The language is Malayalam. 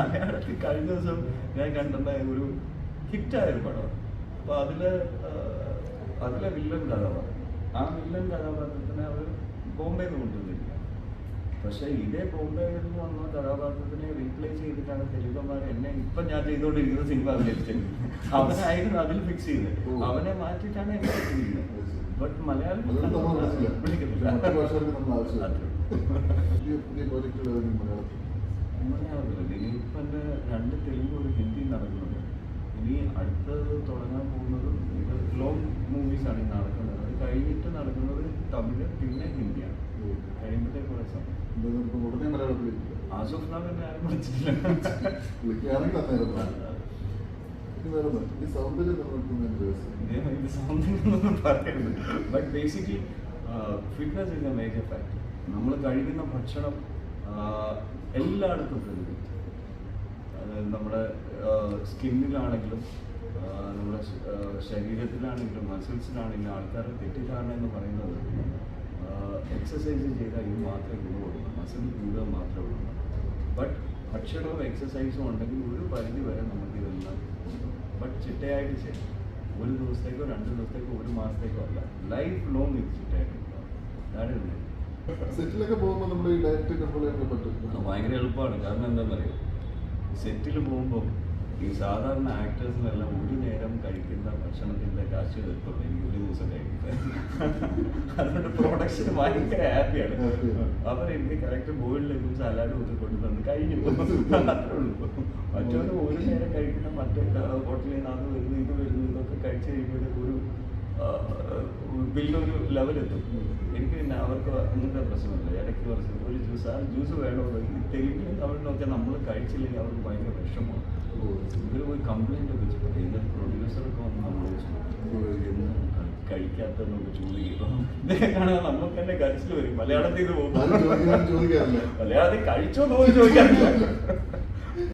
മലയാളത്തിൽ കഴിഞ്ഞ ദിവസം ഞാൻ കണ്ടിട്ടുണ്ടായ ഒരു ഹിറ്റായ ഒരു പടം. അപ്പൊ അതിൽ അതിലെ വില്ലൻ കഥാപാത്രം. ആ വില്ലൻ കഥാപാത്രത്തിനെ അവർ ബോംബെന്ന് കൊണ്ടുവന്നിരിക്കുക പക്ഷെ ഇതേ ബോംബെയിൽ നിന്ന് വന്ന കഥാപാത്രത്തിനെ റീപ്ലേസ് ചെയ്തിട്ടാണ് തെലുങ്കന്മാർ എന്നെ ഇപ്പൊ ഞാൻ ചെയ്തുകൊണ്ടിരിക്കുന്ന സിനിമ അഭിനയിച്ചത്. അവനായിരുന്നു അതിൽ ഫിക്സ് ചെയ്തത്. അവനെ മാറ്റിട്ടാണ് എന്നെ ചെയ്യുന്നത് ബട്ട് മലയാളം. പുതിയ പുതിയ പ്രോജക്റ്റുകൾ മലയാളത്തിൽ മലയാളത്തിലല്ല ഇനി ഇപ്പം എന്റെ രണ്ട് തെലുങ്ക് ഒരു ഹിന്ദി നടക്കുന്നുണ്ട് ഇനി അടുത്തത് തുടങ്ങാൻ പോകുന്നത് ഇത് ലോങ് മൂവീസാണ് ഈ നടക്കുന്നത്. അത് കഴിഞ്ഞിട്ട് നടക്കുന്നത് തമിഴ് പിന്നെ ഹിന്ദിയാണ്. പറയരുത്. ബട്ട് ഫിറ്റ്നസ് എ ഫാക്ടർ നമ്മൾ കഴിക്കുന്ന ഭക്ഷണം എല്ലായിടത്തും പ്രതിഫലിക്കും നമ്മുടെ സ്കിന്നിലാണെങ്കിലും നമ്മുടെ ശരീരത്തിലാണെങ്കിലും മസിൽസിലാണെങ്കിലും ആൾക്കാരുടെ തെറ്റിദ്ധാരണ എന്ന് പറയുന്നത് എക്സസൈസ് ചെയ്താൽ ഇത് മാത്രമേ ഗുണമുള്ളൂ മസിൽ കൂടുക മാത്രമേ ഉള്ളൂ. ബട്ട് ഭക്ഷണവും എക്സസൈസും ഉണ്ടെങ്കിൽ ഒരു പരിധി വരെ നമുക്ക് ഇതെല്ലാം ബട്ട് ചിട്ടയായിട്ട് ചെയ്യും ഒരു ദിവസത്തേക്കോ രണ്ട് ദിവസത്തേക്കോ ഒരു മാസത്തേക്കോ അല്ല. ലൈഫ് ലോങ് ഇത് ചിട്ടയായിട്ട് ഭയങ്കര എളുപ്പമാണ്. കാരണം എന്താണെന്നറിയോ സെറ്റിൽ പോകുമ്പോൾ ഈ സാധാരണ ആക്ടേഴ്സിനെല്ലാം ഒരു നേരം കഴിക്കുന്ന ഭക്ഷണത്തിന്റെ കാശ് വരുത്തുള്ളൂ എനിക്ക് ഒരു ദിവസം കഴിക്കുന്നത്. അതുകൊണ്ട് പ്രൊഡക്ഷൻ ഭയങ്കര ഹാപ്പിയാണ്. അവർ എനിക്ക് കറക്റ്റ് ബോയിലേക്കും സലാഡും ഒക്കെ കൊണ്ടുതന്ന് കഴിഞ്ഞു. അത്രേ മറ്റൊരു ഒരു നേരം കഴിക്കുന്ന മറ്റേ ഹോട്ടലിൽ നിന്ന് അത് വരുന്നു ഇത് വരുന്നു ഇതൊക്കെ കഴിച്ച് കഴിയുമ്പോഴത്തേക്ക് ഒരു വലിയൊരു ലെവലെത്തും എനിക്ക് പിന്നെ അവർക്ക് അങ്ങനത്തെ പ്രശ്നമില്ല. ഇടയ്ക്ക് കുറച്ച് ഒരു ജ്യൂസ് ആ ജ്യൂസ് വേണമെന്ന് തെലുങ്കിലും തമിഴിലൊക്കെ നമ്മൾ കഴിച്ചില്ലെങ്കിൽ അവർക്ക് ഭയങ്കര വിഷമമാണ്. ഇവർ പോയി കംപ്ലൈന്റ് ഒക്കെ ചെയ്യും ഇതിന്റെ പ്രൊഡ്യൂസറൊക്കെ വന്ന് നമ്മളോട് എന്താണ് കഴിക്കാത്തതെന്നൊക്കെ ചോദിക്കും. ഇതൊക്കെ കാണാൻ നമുക്ക് തന്നെ കരച്ചിൽ വരും. മലയാളത്തിൽ നിന്ന് പോകും. മലയാളത്തിൽ കഴിച്ചോ എന്ന് പോലും ചോദിക്കാറില്ല.